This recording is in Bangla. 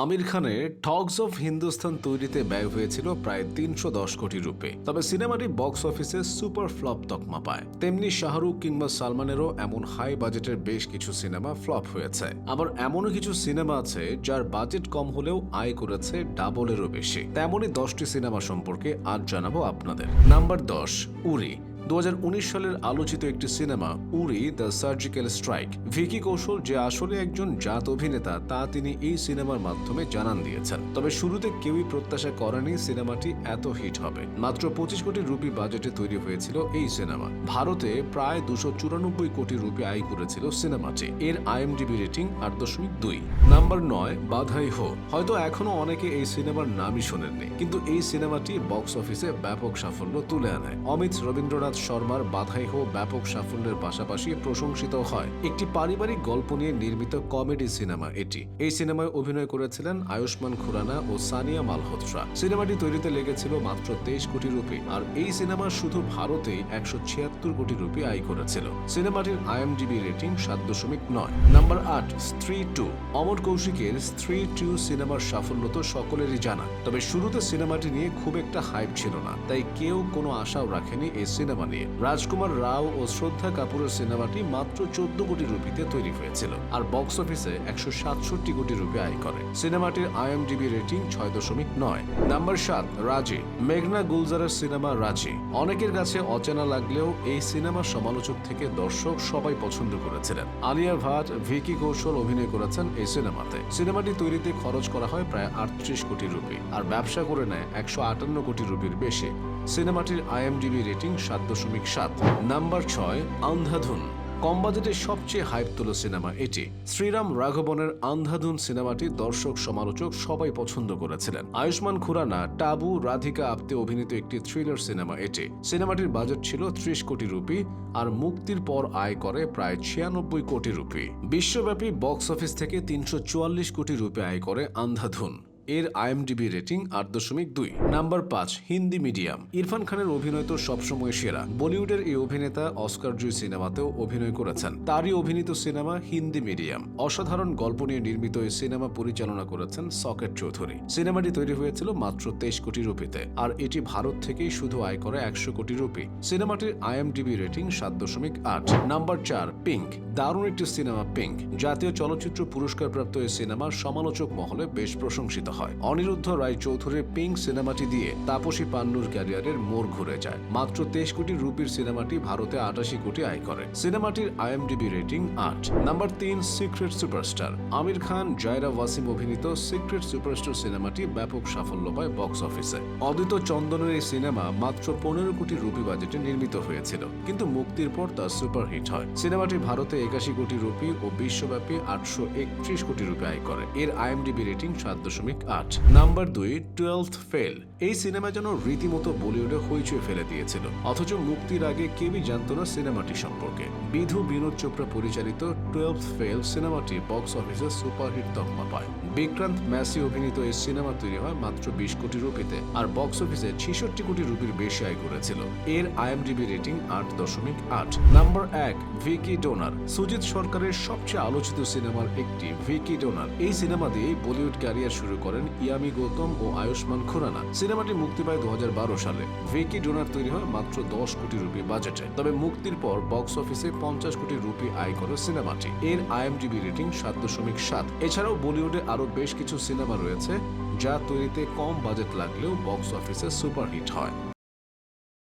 আমির খানের টগস অফ হিন্দুস্তান তৈরিতে ব্যয় হয়েছিল প্রায় তিনশো দশ কোটি রুপে। তবে সিনেমাটি বক্স অফিসে সুপার ফ্লপ তকমা পায়। তেমনি শাহরুখ কিংবা সালমানেরও এমন হাই বাজেটের বেশ কিছু সিনেমা ফ্লপ হয়েছে। আবার এমনও কিছু সিনেমা আছে যার বাজেট কম হলেও আয় করেছে ডাবলেরও বেশি। তেমনই দশটি সিনেমা সম্পর্কে আজ জানাব আপনাদের। নাম্বার দশ, উরি। দু হাজার উনিশ সালের আলোচিত একটি cinema, Uri, the surgical strike. Vicky Kaushal যে আসলে একজন জাত অভিনেতা, তা তিনি এই সিনেমার মাধ্যমে জানান দিয়েছেন। তবে শুরুতে কেউই প্রত্যাশা করেনি সিনেমাটি এত হিট হবে। মাত্র পঁচিশ কোটি রুপি বাজেটে তৈরি হয়েছিল এই সিনেমা। ভারতে প্রায় দুশো চুরানব্বই কোটি রুপি আয় করেছিল সিনেমাটি। এর আইএমডিবি রেটিং আট দশমিক দুই। নাম্বার নয়, বাধাই হো। হয়তো এখনও অনেকে এই সিনেমার নামই শোনেননি। কিন্তু এই সিনেমাটি বক্স অফিসে ব্যাপক সাফল্য তুলে আনে। অমিত রবীন্দ্রনাথ শর্মার বাধাই হো ব্যাপক সাফল্যের পাশাপাশি প্রশংসিত হয়। একটি পারিবারিক গল্প নিয়ে নির্মিত কমেডি সিনেমা এটি। এই সিনেমায় অভিনয় করেছিলেন আয়ুষ্মান খুরানা ও সানিয়া মালহোত্রা। সিনেমাটি তৈরিতে লেগেছিল মাত্র তেইশ কোটি রুপি, আর এই সিনেমা শুধু ভারতেই একশো ছিয়াত্তর কোটি রুপি আয় করেছিল। সিনেমাটির আইএমডিবি রেটিং সাত দশমিক নয়। নাম্বার আট, স্ত্রী টু। অমর কৌশিকের স্ত্রী টু সিনেমার সাফল্য তো সকলেরই জানা, তবে শুরুতে সিনেমাটি নিয়ে খুব একটা হাইপ ছিল না, তাই কেউ কোনো আশাও রাখেনি এই সিনেমা নিয়ে। রাজকুমার রাও ও শ্রদ্ধা কাপুরের সিনেমাটি মাত্র চোদ্দ কোটি রুপিতে তৈরি হয়েছিল আর বক্স অফিসে একশো সাতষট্টি কোটি রুপি আয় করে। সিনেমাটির আইএমডিবি রেটিং ছয় দশমিক নয়। নাম্বার সাত, রাজি। মেঘনা গুলজারের সিনেমা রাজি। অনেকের কাছে অচেনা লাগলেও এই সিনেমার সমালোচক থেকে দর্শক সবাই পছন্দ করেছিলেন। আলিয়া ভাট, ভিকি কৌশল অভিনয় করেছেন এই সিনেমাতে। সিনেমাটি তৈরিতে খরচ করা হয় প্রায় আটত্রিশ কোটি রুপি, আর ব্যবসা করে নেয় একশো আটান্ন কোটি রুপির বেশি। সিনেমাটির আইএমডিবি রেটিং সাত দশমিক সাত, নাম্বার ছয়, আন্ধাধুন। কম বাজেটের সবচেয়ে হাইপ তোলা সিনেমা এটি। শ্রীরাম রাঘবনের আন্ধাধুন সিনেমাটি দর্শক, সমালোচক সবাই পছন্দ করেছিলেন। আয়ুষ্মান খুরানা, টাবু, রাধিকা আপ্তে অভিনীত একটি থ্রিলার সিনেমা এটি। সিনেমাটির বাজেট ছিল ত্রিশ কোটি রুপি আর মুক্তির পর আয় করে প্রায় ছিয়ানব্বই কোটি রুপি। বিশ্বব্যাপী বক্স অফিস থেকে তিনশো চুয়াল্লিশ কোটি রুপি আয় করে আন্ধাধুন। এর আইএমডিবি রেটিং আট দশমিক দুই। নাম্বার পাঁচ, হিন্দি মিডিয়াম। ইরফান খানের অভিনয় তো সবসময় সেরা। বলিউডের এই অভিনেতা অস্কার জয়ী সিনেমাতেও অভিনয় করেছেন। তারই অভিনীত সিনেমা হিন্দি মিডিয়াম। অসাধারণ গল্প নিয়ে নির্মিত এই সিনেমা পরিচালনা করেছেন সকেট চৌধুরী। সিনেমাটি তৈরি হয়েছিল মাত্র তেইশ কোটি রুপিতে, আর এটি ভারত থেকেই শুধু আয় করে একশো কোটি রুপি। সিনেমাটির আইএমডিবি রেটিং সাত দশমিক আট। নাম্বার চার, পিঙ্ক। দারুণ একটি সিনেমা, পিঙ্ক। জাতীয় চলচ্চিত্র পুরস্কারপ্রাপ্ত এই সিনেমা সমালোচক মহলে বেশ প্রশংসিত। হয়। অনিরুদ্ধ রায় চৌধুরীর পিঙ্ক সিনেমাটি দিয়ে তাপসী পান্নুর ক্যারিয়ারের মোড় ঘুরে যায়। মাত্র তেইশ কোটি রুপির সিনেমাটি ভারতে আটাশি কোটি আয় করে। সিনেমাটির আইএমডিবি রেটিং আট। নাম্বার তিন সিক্রেট সুপারস্টার আমির খান, জায়রা ওয়াসিম অভিনীত সিক্রেট সুপারস্টার সিনেমাটি ব্যাপক সাফল্য পায় বক্স অফিসে অদিত চন্দনের এই সিনেমা মাত্র পনেরো কোটি রুপি বাজেটে নির্মিত হয়েছিল, কিন্তু মুক্তির পর তা সুপারহিট হয়। সিনেমাটি ভারতে একাশি কোটি রুপি ও বিশ্বব্যাপী আটশো একত্রিশ কোটি রুপি আয় করে। এর আইএমডিবি রেটিং সাত দশমিক আট। নাম্বার দুই, টুয়েলথ ফেল। এই সিনেমা যেন রীতিমতো বলিউডে হইচই ফেলে দিয়েছিল। অথচ মুক্তির আগে কেউই জানতো না সিনেমাটি সম্পর্কে। বিধু বিনোদ চোপড়া পরিচালিত টুয়েলথ ফেল সিনেমাটি বক্স অফিসে সুপারহিট তকমা পায়। বিক্রান্ত ম্যাসি অভিনীত এই সিনেমা তৈরি হয় মাত্র বিশ কোটি রুপিতে আর বক্স অফিসে ছেষট্টি কোটি রুপির বেশি আয় করেছিল। এর আইএমডিবি রেটিং আট দশমিক আট। নাম্বার এক, ভিকি ডোনার। সুজিত সরকারের সবচেয়ে আলোচিত সিনেমার একটি ভিকি ডোনার। এই সিনেমা দিয়েই বলিউড ক্যারিয়ার শুরু করেন ইয়ামি গৌতম ও আয়ুষ্মান খুরানা। সিনেমাটি মুক্তি পায় দু হাজার বারো সালে। ভিকি ডোনার তৈরি হয় মাত্র দশ কোটি রুপি বাজেটে। তবে মুক্তির পর বক্স অফিসে পঞ্চাশ কোটি রুপি আয় করে সিনেমাটি। এর আইএমডিবি রেটিং সাত দশমিক সাত। এছাড়াও বলিউডে আরও বেশ কিছু সিনেমা রয়েছে, যা তৈরিতে কম বাজেট লাগলেও বক্স অফিসে সুপারহিট হয়।